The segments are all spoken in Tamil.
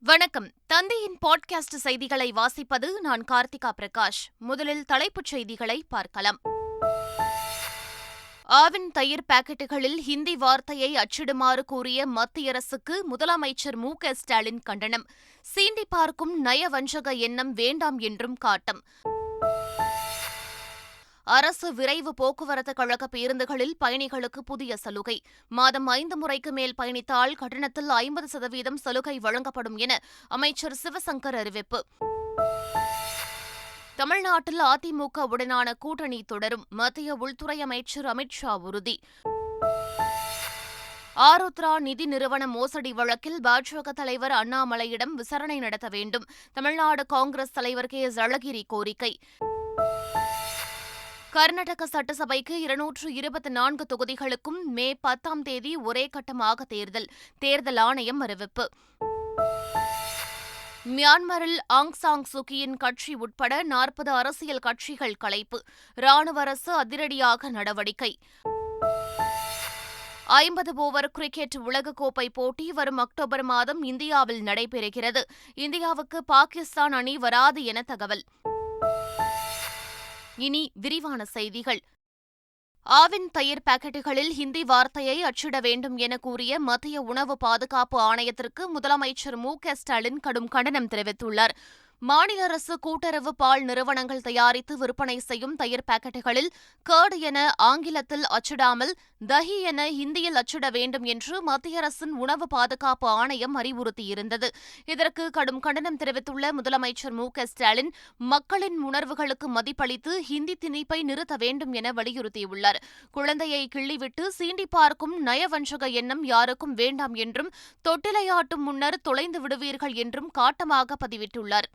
வணக்கம். தந்தையின் பாட்காஸ்ட் செய்திகளை வாசிப்பது நான் கார்த்திகா பிரகாஷ். முதலில் தலைப்புச் செய்திகளை பார்க்கலாம். ஆவின் தயிர் பாக்கெட்டுகளில் ஹிந்தி வார்த்தையை அச்சிடுமாறு கூறிய மத்திய அரசுக்கு முதலமைச்சர் மு க ஸ்டாலின் கண்டனம். சீண்டி பார்க்கும் நயவஞ்சக எண்ணம் வேண்டாம் என்றும் காட்டம். அரசு விரைவு போக்குவரத்து கழக பேருந்துகளில் பயணிகளுக்கு புதிய சலுகை. மாதம் ஐந்து முறைக்கு மேல் பயணித்தால் கட்டணத்தில் ஐம்பது சதவீதம் சலுகை வழங்கப்படும் என அமைச்சர் சிவசங்கர் அறிவிப்பு. தமிழ்நாட்டில் அதிமுக உடனான கூட்டணி தொடரும் மத்திய உள்துறை அமைச்சர் அமித்ஷா உறுதி. ஆருத்ரா நிதி நிறுவன மோசடி வழக்கில் பாஜக தலைவர் அண்ணாமலையிடம் விசாரணை நடத்த வேண்டும். தமிழ்நாடு காங்கிரஸ் தலைவர் கே எஸ் அழகிரி கோரிக்கை. கர்நாடக சட்டசபைக்கு இருநூற்று இருபத்தி நான்கு தொகுதிகளுக்கும் மே பத்தாம் தேதி ஒரே கட்டமாக தேர்தல் தேர்தல் ஆணையம் அறிவிப்பு. மியான்மரில் ஆங் சாங் சுகியின் கட்சி உட்பட நாற்பது அரசியல் கட்சிகள் கலைப்பு ராணுவ அரசு அதிரடியாக நடவடிக்கை. ஐம்பது ஓவர் கிரிக்கெட் உலகக்கோப்பை போட்டி வரும் அக்டோபர் மாதம் இந்தியாவில் நடைபெறுகிறது. இந்தியாவுக்கு பாகிஸ்தான் அணி வராது என தகவல். இனி விரிவான செய்திகள். ஆவின் தயிர் பாக்கெட்டுகளில் ஹிந்தி வார்த்தையை அச்சிட வேண்டும் என கூறிய மத்திய உணவு பாதுகாப்பு ஆணையத்திற்கு முதலமைச்சர் மு க ஸ்டாலின் கடும் கண்டனம் தெரிவித்துள்ளார். மாநில அரசு கூட்டுறவு பால் நிறுவனங்கள் தயாரித்து விற்பனை செய்யும் தயிர் பாக்கெட்டுகளில் கேர்டு என ஆங்கிலத்தில் அச்சிடாமல் தஹி என ஹிந்தியில் அச்சிட வேண்டும் என்று மத்திய அரசின் உணவு பாதுகாப்பு ஆணையம் அறிவுறுத்தியிருந்தது. இதற்கு கடும் கண்டனம் தெரிவித்துள்ள முதலமைச்சர் மு க ஸ்டாலின் மக்களின் உணர்வுகளுக்கு மதிப்பளித்து ஹிந்தி திணிப்பை நிறுத்த வேண்டும் என வலியுறுத்தியுள்ளார். குழந்தையை கிள்ளிவிட்டு சீண்டி பார்க்கும் நயவஞ்சக எண்ணம் யாருக்கும் வேண்டாம் என்றும் தொட்டிலையாட்டும் முன்னர் தொலைந்து விடுவீர்கள் என்றும் காட்டமாக பதிவிட்டுள்ளார்.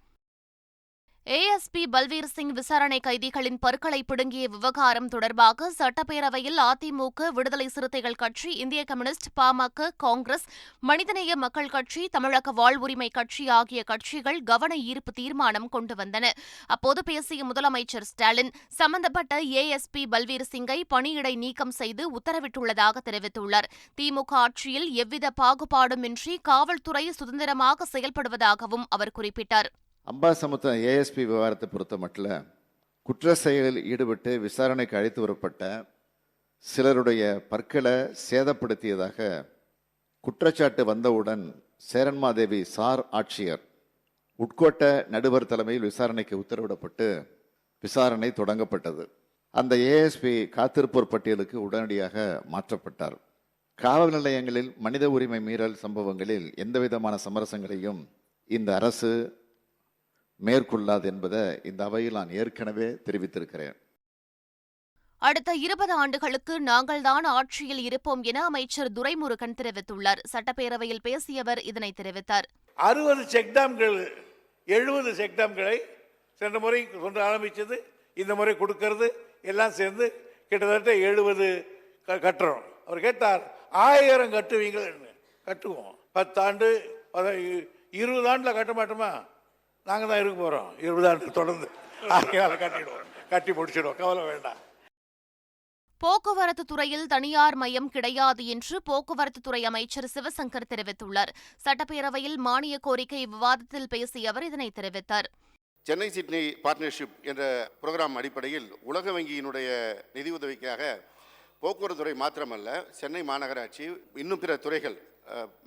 ஏஎஸ்பி பல்வீர் சிங் விசாரணை கைதிகளின் பற்களை பிடுங்கிய விவகாரம் தொடர்பாக சட்டப்பேரவையில் அதிமுக விடுதலை சிறுத்தைகள் கட்சி இந்திய கம்யூனிஸ்ட் பாமக காங்கிரஸ் மனிதநேய மக்கள் கட்சி தமிழக வாழ்வுரிமை கட்சி ஆகிய கட்சிகள் கவன ஈர்ப்பு தீர்மானம் கொண்டு வந்தன. அப்போது பேசிய முதலமைச்சர் ஸ்டாலின் சம்பந்தப்பட்ட ஏஎஸ்பி பல்வீர் சிங்கை பணியிடை நீக்கம் செய்து உத்தரவிட்டுள்ளதாக தெரிவித்துள்ளார். திமுக ஆட்சியில் எவ்வித பாகுபாடுமின்றி காவல்துறை சுதந்திரமாக செயல்படுவதாகவும் அவர் குறிப்பிட்டார். அம்பாசமுத்திரம் ஏஎஸ்பி விவகாரத்தை பொறுத்த மட்டில் குற்ற செயலில் ஈடுபட்டு விசாரணைக்கு அழைத்து வரப்பட்ட சிலருடைய பற்களை சேதப்படுத்தியதாக குற்றச்சாட்டு வந்தவுடன் சேரன்மாதேவி சார் ஆட்சியர் உட்கோட்ட நடுவர் தலைமையில் விசாரணைக்கு உத்தரவிடப்பட்டு விசாரணை தொடங்கப்பட்டது. அந்த ஏஎஸ்பி காத்திருப்போர் பட்டியலுக்கு உடனடியாக மாற்றப்பட்டார். காவல் நிலையங்களில் மனித உரிமை மீறல் சம்பவங்களில் எந்தவிதமான சமரசங்களையும் இந்த அரசு மேற்கொள்ளாது என்பதை இந்த அவையில் நான் ஏற்கனவே தெரிவித்திருக்கிறேன். அடுத்த இருபது ஆண்டுகளுக்கு நாங்கள்தான் ஆட்சியில் இருப்போம் என அமைச்சர் துரைமுருகன் தெரிவித்துள்ளார். சட்டப்பேரவையில் பேசியவர் இதனை தெரிவித்தார். அறுபது செக்டாம்கள் எழுபது செக்டாம்களை சென்ற முறை கொண்டு ஆரம்பிச்சது இந்த முறை கொடுக்கறது எல்லாம் சேர்ந்து கிட்டத்தட்ட எழுபது கட்டுறோம். அவர் கேட்டார் ஆயிரம் கட்டுவீங்கள் கட்டுவோம். பத்தாண்டு இருபது ஆண்டில் கட்ட மாட்டோமா? நாங்கள் தான் இருக்க போகிறோம் இருபது ஆண்டு தொடர்ந்து ஆகையால் கட்டிடுவோம். கட்டி முடிச்சிடுவோம். கவலை வேண்டாம். போக்குவரத்து துறையில் தனியார் மையம் கிடையாது என்று போக்குவரத்து துறை அமைச்சர் சிவசங்கர் தெரிவித்துள்ளார். சட்டப்பேரவையில் மானிய கோரிக்கை விவாதத்தில் பேசிய அவர் இதனை தெரிவித்தார். சென்னை சிட்னி பார்ட்னர்ஷிப் என்ற புரோகிராம் அடிப்படையில் உலக வங்கியினுடைய நிதியுதவிக்காக போக்குவரத்து துறை மாத்திரமல்ல சென்னை மாநகராட்சி இன்னும் பிற துறைகள்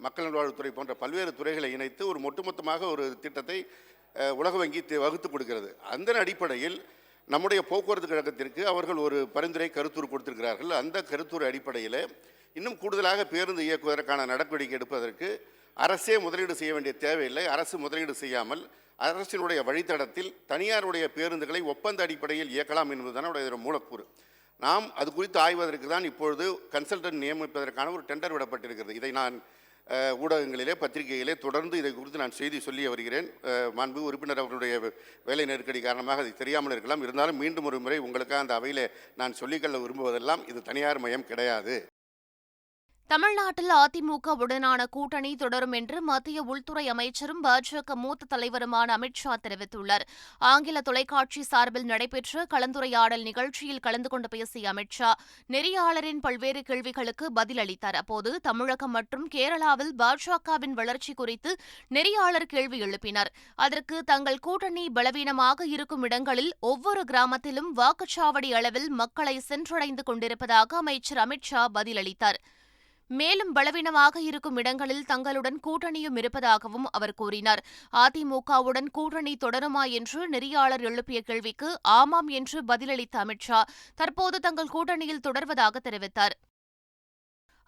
மக்கள் நல்வாழ்வுத்துறை போன்ற பல்வேறு துறைகளை இணைத்து ஒரு ஒட்டுமொத்தமாக ஒரு திட்டத்தை உலக வங்கி வகுத்து கொடுக்கிறது. அந்த அடிப்படையில் நம்முடைய போக்குவரத்து கழகத்திற்கு அவர்கள் ஒரு பரிந்துரை கருத்தூர் கொடுத்திருக்கிறார்கள். அந்த கருத்தூர் அடிப்படையில் இன்னும் கூடுதலாக பேருந்து இயக்குவதற்கான நடவடிக்கை எடுப்பதற்கு அரசே முதலீடு செய்ய வேண்டிய தேவையில்லை. அரசு முதலீடு செய்யாமல் அரசினுடைய வழித்தடத்தில் தனியாருடைய பேருந்துகளை ஒப்பந்த அடிப்படையில் இயக்கலாம் என்பதுதான் உடைய மூலக்கூறு. நாம் அது குறித்து ஆய்வதற்கு தான் இப்பொழுது கன்சல்டன்ட் நியமிப்பதற்கான ஒரு டெண்டர் விடப்பட்டிருக்கிறது. இதை நான் ஊடகங்களிலே பத்திரிகையிலே தொடர்ந்து இதை குறித்து நான் செய்தி சொல்லி வருகிறேன். மாண்பு உறுப்பினர் அவர்களுடைய வேலை நெருக்கடி காரணமாக அது தெரியாமல் இருக்கலாம். இருந்தாலும் மீண்டும் ஒரு முறை உங்களுக்காக அந்த அவையில் நான் சொல்லிக்கொள்ள விரும்புவதெல்லாம் இது தனியார் மையம் கிடையாது. தமிழ்நாட்டில் அதிமுக உடனான கூட்டணி தொடரும் என்று மத்திய உள்துறை அமைச்சரும் பாஜக மூத்த தலைவருமான அமித்ஷா தெரிவித்துள்ளார். ஆங்கில தொலைக்காட்சி சார்பில் நடைபெற்ற கலந்துரையாடல் நிகழ்ச்சியில் கலந்து கொண்டு பேசிய அமித்ஷா நெறியாளரின் பல்வேறு கேள்விகளுக்கு பதிலளித்தார் அப்போது தமிழகம் மற்றும் கேரளாவில் பாஜகவின் வளர்ச்சி குறித்து நெறியாளர் கேள்வி எழுப்பினார். அதற்கு தங்கள் கூட்டணி பலவீனமாக இருக்கும் இடங்களில் ஒவ்வொரு கிராமத்திலும் வாக்குச்சாவடி அளவில் மக்களை சென்றடைந்து கொண்டிருப்பதாக அமைச்சர் அமித்ஷா பதிலளித்தார். மேலும் பலவீனமாக இருக்கும் இடங்களில் தங்களுடன் கூட்டணியும் இருப்பதாகவும் அவர் கூறினார். அதிமுகவுடன் கூட்டணி தொடருமா என்று நெறியாளர் எழுப்பிய கேள்விக்கு ஆமாம் என்று பதிலளித்த அமித்ஷா தற்போது தங்கள் கூட்டணியில் தொடர்வதாக தெரிவித்தார்.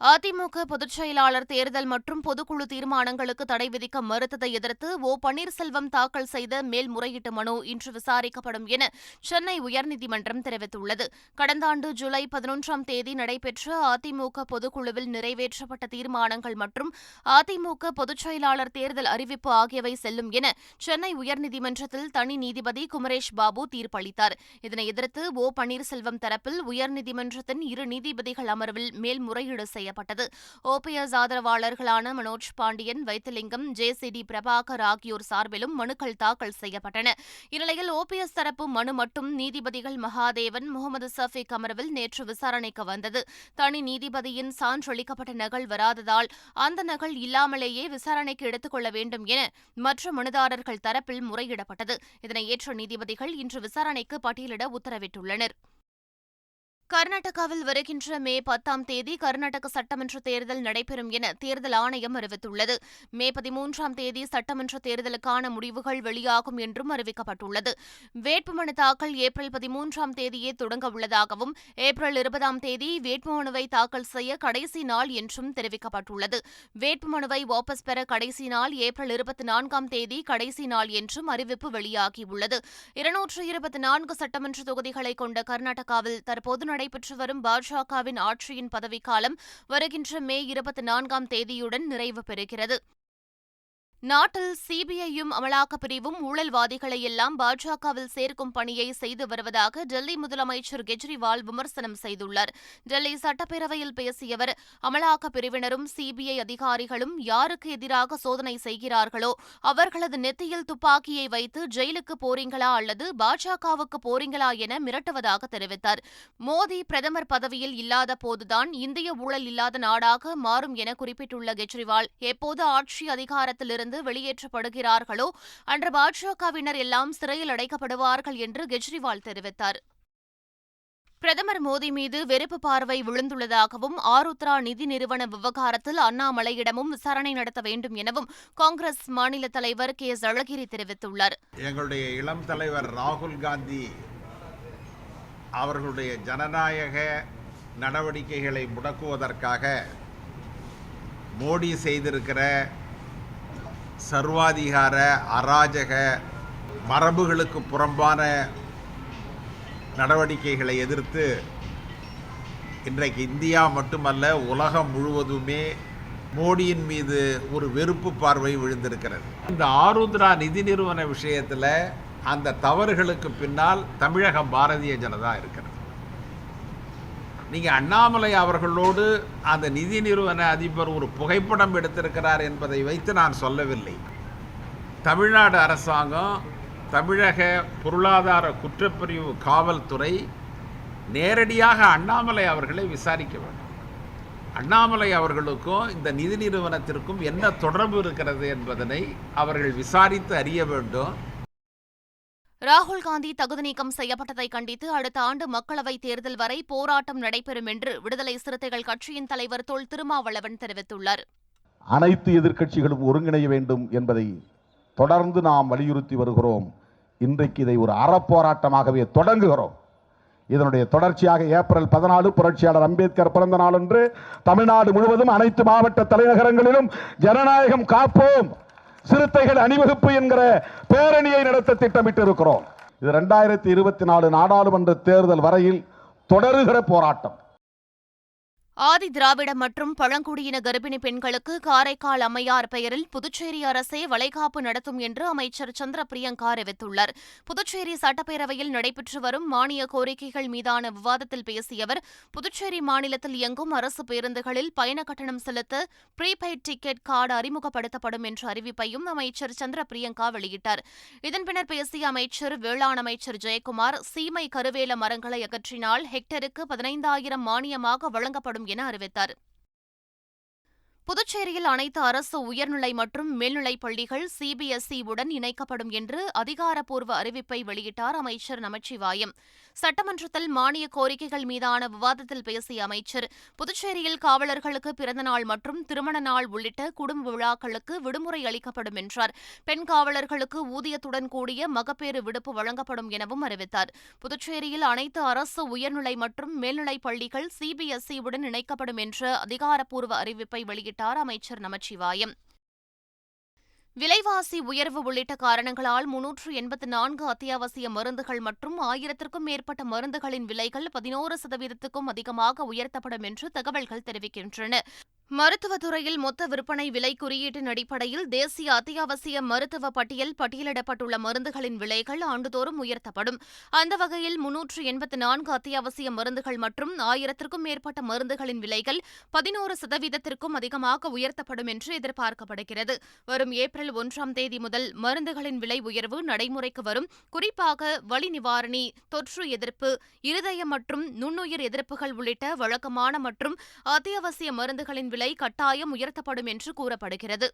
அதிமுக பொதுச் செயலாளர் தேர்தல் மற்றும் பொதுக்குழு தீர்மானங்களுக்கு தடை விதிக்க மறுத்ததை எதிர்த்து ஓ பன்னீர்செல்வம் தாக்கல் செய்த மேல்முறையீட்டு மனு இன்று விசாரிக்கப்படும் என சென்னை உயர்நீதிமன்றம் தெரிவித்துள்ளது. கடந்த ஆண்டு ஜூலை பதினொன்றாம் தேதி நடைபெற்ற அதிமுக பொதுக்குழுவில் நிறைவேற்றப்பட்ட தீர்மானங்கள் மற்றும் அதிமுக பொதுச் செயலாளர் தேர்தல் அறிவிப்பு ஆகியவை செல்லும் என சென்னை உயர்நீதிமன்றத்தில் தனி நீதிபதி குமரேஷ் பாபு தீர்ப்பளித்தார். இதனை எதிர்த்து ஓ பன்னீர்செல்வம் தரப்பில் உயர்நீதிமன்றத்தின் இரு நீதிபதிகள் அமர்வில் மேல்முறையீடு செய்யப்பட்டது. ஓபிஎஸ் ஆதரவாளர்களான மனோஜ் பாண்டியன் வைத்திலிங்கம் டி பிரபாகர் ஆகியோர் சார்பிலும் மனுக்கள் தாக்கல் செய்யப்பட்டன. இந்நிலையில் ஓபிஎஸ் தரப்பு மனு மட்டும் நீதிபதிகள் மகாதேவன் முகமது சஃபிக் அமர்வில் நேற்று விசாரணைக்கு வந்தது. தனி நீதிபதியின் சான்றளிக்கப்பட்ட நகல் வராததால் அந்த நகல் இல்லாமலேயே விசாரணைக்கு எடுத்துக் கொள்ள வேண்டும் என மற்ற மனுதாரர்கள் தரப்பில் முறையிடப்பட்டது. இதனை ஏற்ற நீதிபதிகள் இன்று விசாரணைக்கு பட்டியலிட உத்தரவிட்டுள்ளனர். கர்நாடகாவில் வருகின்ற மே பத்தாம் தேதி கர்நாடக சட்டமன்ற தேர்தல் நடைபெறும் என தேர்தல் ஆணையம் அறிவித்துள்ளது. மே பதிமூன்றாம் தேதி சட்டமன்ற தேர்தலுக்கான முடிவுகள் வெளியாகும் என்றும் அறிவிக்கப்பட்டுள்ளது. வேட்புமனு தாக்கல் ஏப்ரல் பதிமூன்றாம் தேதியே தொடங்க உள்ளதாகவும் ஏப்ரல் இருபதாம் தேதி வேட்புமனுவை தாக்கல் செய்ய கடைசி நாள் என்றும் தெரிவிக்கப்பட்டுள்ளது. வேட்புமனுவை வாபஸ் பெற கடைசி நாள் ஏப்ரல் இருபத்தி நான்காம் தேதி கடைசி நாள் என்றும் அறிவிப்பு வெளியாகியுள்ளது. இருநூற்று இருபத்தி நான்கு சட்டமன்ற தொகுதிகளை கொண்ட கர்நாடகாவில் தற்போது நடைபெற்று வரும் பாஜகவின் ஆட்சியின் பதவிக்காலம் வருகின்ற மே இருபத்தி நான்காம் தேதியுடன் நிறைவு பெறுகிறது. நாட்டில் சிபிஐயும் அமலாக்கப் பிரிவும் ஊழல்வாதிகளை எல்லாம் பாஜகவில் சேர்க்கும் பணியை செய்து வருவதாக டெல்லி முதலமைச்சர் கெஜ்ரிவால் விமர்சனம் செய்துள்ளார். டெல்லி சட்டப்பேரவையில் பேசிய அவர் அமலாக்கப் பிரிவினரும் சிபிஐ அதிகாரிகளும் யாருக்கு எதிராக சோதனை செய்கிறார்களோ அவர்களது நெத்தியில் துப்பாக்கியை வைத்து ஜெயிலுக்கு போறீங்களா அல்லது பாஜகவுக்கு போறீங்களா என மிரட்டுவதாக தெரிவித்தார். மோடி பிரதமர் பதவியில் இல்லாத போதுதான் இந்திய ஊழல் இல்லாத நாடாக மாறும் என குறிப்பிட்டுள்ள கெஜ்ரிவால் எப்போது ஆட்சி அதிகாரத்திலிருந்து வெளியேற்றப்படுகிறார்களோ அன்று பாஜகவினர் எல்லாம் சிறையில் அடைக்கப்படுவார்கள் என்று கெஜ்ரிவால் தெரிவித்தார். பிரதமர் மோடி மீது வெறுப்பு பார்வை விழுந்துள்ளதாகவும் ஆருத்ரா நிதி நிறுவன விவகாரத்தில் அண்ணாமலையிடமும் விசாரணை நடத்த வேண்டும் எனவும் காங்கிரஸ் மாநில தலைவர் கே. எஸ் அழகிரி தெரிவித்துள்ளார். எங்களுடைய இளம் தலைவர் ராகுல் காந்தி அவர்களுடைய ஜனநாயக நடவடிக்கைகளை முடக்குவதற்காக மோடி செய்திருக்கிற சர்வாதிகார அராஜக மரபுகளுக்கு புறம்பான நடவடிக்கைகளை எதிர்த்து இன்றைக்கு இந்தியா மட்டுமல்ல உலகம் முழுவதுமே மோடியின் மீது ஒரு வெறுப்பு பார்வை விழுந்திருக்கிறது. இந்த ஆருத்ரா நிதி நிறுவன விஷயத்தில் அந்த தவறுகளுக்கு பின்னால் தமிழக பாரதிய ஜனதா இருக்கிறது. நீங்கள் அண்ணாமலை அவர்களோடு அந்த நிதி நிறுவன அதிபர் ஒரு புகைப்படம் எடுத்திருக்கிறார் என்பதை வைத்து நான் சொல்லவில்லை. தமிழ்நாடு அரசாங்கம் தமிழக பொருளாதார குற்றப்பிரிவு காவல்துறை நேரடியாக அண்ணாமலை அவர்களை விசாரிக்க வேண்டும். அண்ணாமலை அவர்களுக்கும் இந்த நிதி நிறுவனத்திற்கும் என்ன தொடர்பு இருக்கிறது என்பதனை அவர்கள் விசாரித்து அறிய வேண்டும். ராகுல் காந்தி தகுதி நீக்கம் செய்யப்பட்டதை கண்டித்து அடுத்த ஆண்டு மக்களவைத் தேர்தல் வரை போராட்டம் நடைபெறும் என்று விடுதலை சிறுத்தைகள் கட்சியின் தலைவர் தொல் திருமாவளவன் தெரிவித்துள்ளார். அனைத்து எதிர்க்கட்சிகளும் ஒருங்கிணைய வேண்டும் என்பதை தொடர்ந்து நாம் வலியுறுத்தி வருகிறோம். இன்றைக்கு இதை ஒரு அறப்போராட்டமாகவே தொடங்குகிறோம். இதனுடைய தொடர்ச்சியாக ஏப்ரல் பதினாலு புரட்சியாளர் அம்பேத்கர் பிறந்த நாளன்று தமிழ்நாடு முழுவதும் அனைத்து மாவட்ட தலைநகரங்களிலும் ஜனநாயகம் காப்போம். சிறுத்தைகள் அணிவகுப்பு என்கிற பேரணியை நடத்த திட்டமிட்டு இருக்கிறோம் இது ரெண்டாயிரத்தி இருபத்தி நாலு நாடாளுமன்ற தேர்தல் வரையில் தொடருகிற போராட்டம். ஆதி திராவிட மற்றும் பழங்குடியின கர்ப்பிணி பெண்களுக்கு காரைக்கால் அம்மையார் பெயரில் புதுச்சேரி அரசே வளைகாப்பு நடத்தும் என்று அமைச்சர் சந்திர பிரியங்கா அறிவித்துள்ளார். புதுச்சேரி சட்டப்பேரவையில் நடைபெற்று வரும் மானிய கோரிக்கைகள் மீதான விவாதத்தில் பேசிய அவர் புதுச்சேரி மாநிலத்தில் இயங்கும் அரசு பேருந்துகளில் பயண கட்டணம் செலுத்த ப்ரீபெய்ட் டிக்கெட் கார்டு அறிமுகப்படுத்தப்படும் என்ற அறிவிப்பையும் அமைச்சர் சந்திர பிரியங்கா வெளியிட்டார். இதன் பின்னர் பேசிய அமைச்சர் வேளாண் அமைச்சர் ஜெயக்குமார் சீமை கருவேல மரங்களை அகற்றினால் ஹெக்டருக்கு பதினைந்தாயிரம் மானியமாக வழங்கப்படும் என அறிவித்தார். புதுச்சேரியில் அனைத்து அரசு உயர்நிலை மற்றும் மேல்நிலைப் பள்ளிகள் சிபிஎஸ்இ உடன் இணைக்கப்படும் என்று அதிகாரப்பூர்வ அறிவிப்பை வெளியிட்டார் அமைச்சர் நமச்சிவாயம். சட்டமன்றத்தில் மானிய கோரிக்கைகள் மீதான விவாதத்தில் பேசிய அமைச்சர் புதுச்சேரியில் காவலர்களுக்கு பிறந்தநாள் மற்றும் திருமண நாள் உள்ளிட்ட குடும்ப விழாக்களுக்கு விடுமுறை அளிக்கப்படும் என்றார். பெண் காவலர்களுக்கு ஊதியத்துடன் கூடிய மகப்பேறு விடுப்பு வழங்கப்படும் எனவும் அறிவித்தார். புதுச்சேரியில் அனைத்து அரசு உயர்நிலை மற்றும் மேல்நிலைப் பள்ளிகள் சிபிஎஸ்இ உடன் இணைக்கப்படும் என்ற அதிகாரப்பூர்வ அறிவிப்பை வெளியிட்டார் அமைச்சர் நமச்சிவாயம். விலைவாசி உயர்வு உள்ளிட்ட காரணங்களால் முன்னூற்று எண்பத்து நான்கு அத்தியாவசிய மருந்துகள் மற்றும் ஆயிரத்திற்கும் மேற்பட்ட மருந்துகளின் விலைகள் பதினோரு சதவீதத்துக்கும் அதிகமாக உயர்த்தப்படும் என்று தகவல்கள் தெரிவிக்கின்றன. மருத்துவத்துறையில் மொத்த விற்பனை விலை குறியீட்டின் அடிப்படையில் தேசிய அத்தியாவசிய மருத்துவ பட்டியல் பட்டியலிடப்பட்டுள்ள மருந்துகளின் விலைகள் ஆண்டுதோறும் உயர்த்தப்படும். அந்த வகையில் முன்னூற்று எண்பத்து நான்கு அத்தியாவசிய மருந்துகள் மற்றும் ஆயிரத்திற்கும் மேற்பட்ட மருந்துகளின் விலைகள் பதினோரு சதவீதத்திற்கும் அதிகமாக உயர்த்தப்படும் என்று எதிர்பார்க்கப்படுகிறது. வரும் ஏப்ரல் ஒன்றாம் தேதி முதல் மருந்துகளின் விலை உயர்வு நடைமுறைக்கு வரும். குறிப்பாக வலி நிவாரணி தொற்று எதிர்ப்பு இருதய மற்றும் நுண்ணுயிர் எதிர்ப்புகள் உள்ளிட்ட வழக்கமான மற்றும் அத்தியாவசிய மருந்துகளின் விலை கட்டாயம் உயர்த்தப்படும் என்று கூறப்படுகிறது.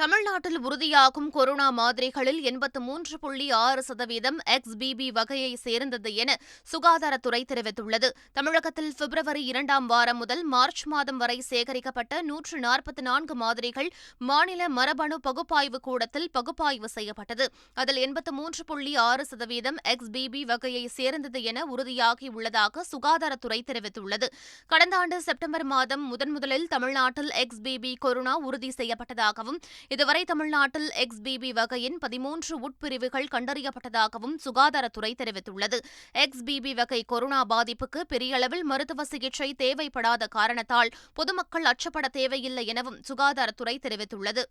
தமிழ்நாட்டில் உறுதியாகும் கொரோனா மாதிரிகளில் எண்பத்து மூன்று புள்ளி ஆறு சதவீதம் எக்ஸ்பிபி வகையை சேர்ந்தது என சுகாதாரத்துறை தெரிவித்துள்ளது. தமிழகத்தில் பிப்ரவரி இரண்டாம் வாரம் முதல் மார்ச் மாதம் வரை சேகரிக்கப்பட்ட நூற்று நாற்பத்தி நான்கு மாதிரிகள் மாநில மரபணு பகுப்பாய்வு கூடத்தில் பகுப்பாய்வு செய்யப்பட்டது. அதில் எண்பத்து மூன்று புள்ளி ஆறு சதவீதம் எக்ஸ்பிபி வகையை சேர்ந்தது என உறுதியாகியுள்ளதாக சுகாதாரத்துறை தெரிவித்துள்ளது. கடந்த ஆண்டு செப்டம்பர் மாதம் முதன்முதலில் தமிழ்நாட்டில் எக்ஸ்பிபி கொரோனா உறுதி செய்யப்பட்டதாகவும் இதுவரை தமிழ்நாட்டில் எக்ஸ்பிபி வகையின் பதிமூன்று உட்பிரிவுகள் கண்டறியப்பட்டதாகவும் சுகாதாரத்துறை தெரிவித்துள்ளது. எக்ஸ்பிபி வகை கொரோனா பாதிப்புக்கு பெரிய அளவில் மருத்துவ சிகிச்சை தேவைப்படாத காரணத்தால் பொதுமக்கள் அச்சப்பட தேவையில்லை எனவும் சுகாதாரத்துறை தெரிவித்துள்ளது.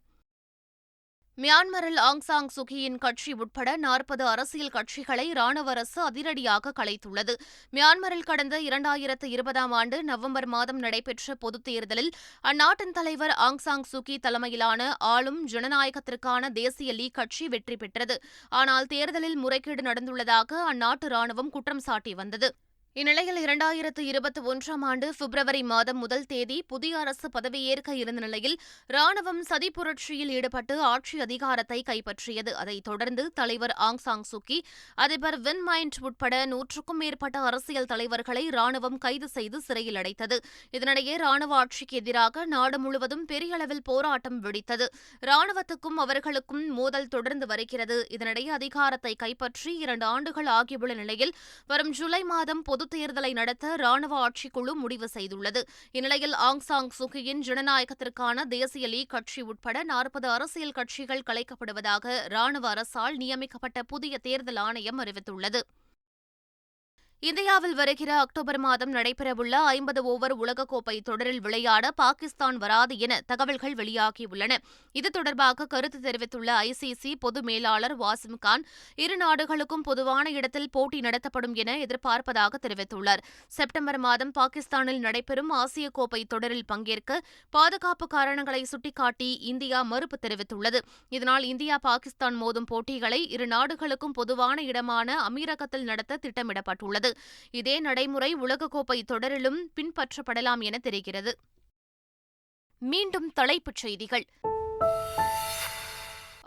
மியான்மரில் ஆங் சாங் சுகியின் கட்சி உட்பட நாற்பது அரசியல் கட்சிகளை ராணுவ அரசு அதிரடியாக கலைத்துள்ளது. மியான்மரில் கடந்த இரண்டாயிரத்து இருபதாம் ஆண்டு நவம்பர் மாதம் நடைபெற்ற பொதுத் தேர்தலில் அந்நாட்டின் தலைவர் ஆங் சாங் சுகி தலைமையிலான ஆளும் ஜனநாயகத்திற்கான தேசிய லீக் கட்சி வெற்றி பெற்றது. ஆனால் தேர்தலில் முறைகேடு நடந்துள்ளதாக அந்நாட்டு ராணுவம் குற்றம் சாட்டி வந்தது. இந்நிலையில் இரண்டாயிரத்து இருபத்தி ஒன்றாம் ஆண்டு பிப்ரவரி மாதம் முதல் தேதி புதிய அரசு பதவியேற்க இருந்த நிலையில் ராணுவம் சதி புரட்சியில் ஈடுபட்டு ஆட்சி அதிகாரத்தை கைப்பற்றியது. அதைத் தொடர்ந்து தலைவர் ஆங் சாங் சுக்கி அதிபர் வின் மைண்ட் உட்பட நூற்றுக்கும் மேற்பட்ட அரசியல் தலைவர்களை ராணுவம் கைது செய்து சிறையில் அடைத்தது. இதனிடையே ராணுவ ஆட்சிக்கு எதிராக நாடு முழுவதும் பெரிய அளவில் போராட்டம் வெடித்தது. ராணுவத்துக்கும் அவர்களுக்கும் மோதல் தொடர்ந்து வருகிறது. இதனிடையே அதிகாரத்தை கைப்பற்றி இரண்டு ஆண்டுகள் ஆகியுள்ள நிலையில் வரும் ஜூலை மாதம் பொது பொதுத் தேர்தலை நடத்த ராணுவ ஆட்சிக்குழு முடிவு செய்துள்ளது. இந்நிலையில் ஆங் சாங் சுகியின் ஜனநாயகத்திற்கான தேசிய லீக் கட்சி உட்பட நாற்பது அரசியல் கட்சிகள் கலைக்கப்படுவதாக ராணுவ அரசால் நியமிக்கப்பட்ட புதிய தேர்தல் ஆணையம் அறிவித்துள்ளது. இந்தியாவில் வருகிற அக்டோபர் மாதம் நடைபெறவுள்ள ஐம்பது ஓவர் உலகக்கோப்பை தொடரில் விளையாட பாகிஸ்தான் வராது என தகவல்கள் வெளியாகியுள்ளன. இது தொடர்பாக கருத்து தெரிவித்துள்ள ஐசிசி பொது மேலாளர் வாசிம் கான் இரு நாடுகளுக்கும் பொதுவான இடத்தில் போட்டி நடத்தப்படும் என எதிர்பார்ப்பதாக தெரிவித்துள்ளார். செப்டம்பர் மாதம் பாகிஸ்தானில் நடைபெறும் ஆசிய கோப்பை தொடரில் பங்கேற்க பாதுகாப்பு காரணங்களை சுட்டிக்காட்டி இந்தியா மறுப்பு தெரிவித்துள்ளது. இதனால் இந்தியா பாகிஸ்தான் மோதும் போட்டிகளை இரு நாடுகளுக்கும் பொதுவான இடமான அமீரகத்தில் நடத்த திட்டமிடப்பட்டுள்ளது. இதே நடைமுறை உலகக்கோப்பை தொடரிலும் பின்பற்றப்படலாம் என தெரிகிறது. மீண்டும் தலைப்புச் செய்திகள்.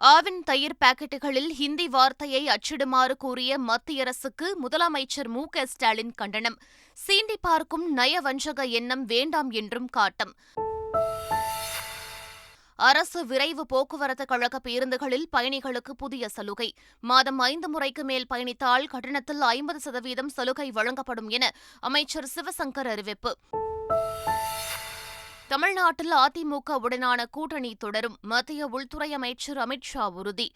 ஆவின் தயிர் பாக்கெட்டுகளில் ஹிந்தி வார்த்தையை அச்சிடுமாறு கூறிய மத்திய அரசுக்கு முதலமைச்சர் மு. க. ஸ்டாலின் கண்டனம். சீண்டி பார்க்கும் நயவஞ்சக எண்ணம் வேண்டாம் என்றும் காட்டம். அரசு விரைவு போக்குவரத்து கழக பேருந்துகளில் பயணிகளுக்கு புதிய சலுகை. மாதம் ஐந்து முறைக்கு மேல் பயணித்தால் கட்டணத்தில் ஐம்பது சதவீதம் சலுகை வழங்கப்படும் என அமைச்சர் சிவசங்கர் அறிவிப்பு. தமிழ்நாட்டில் அதிமுக உடனான கூட்டணி தொடரும் மத்திய உள்துறை அமைச்சர் அமித்ஷா உறுதி.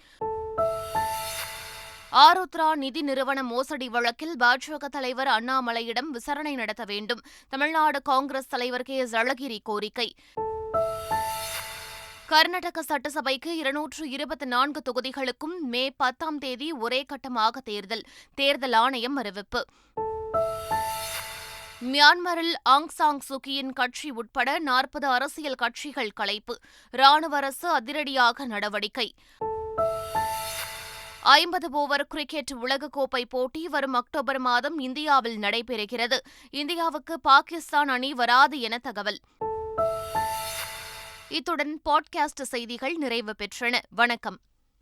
ஆருத்ரா நிதி நிறுவன மோசடி வழக்கில் பாஜக தலைவர் அண்ணாமலையிடம் விசாரணை நடத்த வேண்டும் தமிழ்நாடு காங்கிரஸ் தலைவர் கே எஸ் அழகிரி கோரிக்கை. கர்நாடக சட்டசபைக்கு இருநூற்று இருபத்தி நான்கு தொகுதிகளுக்கும் மே பத்தாம் தேதி ஒரே கட்டமாக தேர்தல் தேர்தல் ஆணையம் அறிவிப்பு. மியான்மரில் ஆங் சாங் சுகியின் கட்சி உட்பட நாற்பது அரசியல் கட்சிகள் கலைப்பு ராணுவ அரசு அதிரடியாக நடவடிக்கை. ஐம்பது ஓவர் கிரிக்கெட் உலகக்கோப்பை போட்டி வரும் அக்டோபர் மாதம் இந்தியாவில் நடைபெறுகிறது. இந்தியாவுக்கு பாகிஸ்தான் அணி வராது என தகவல். இத்துடன் பாட்காஸ்ட் செய்திகள் நிறைவு பெற்றன. வணக்கம்.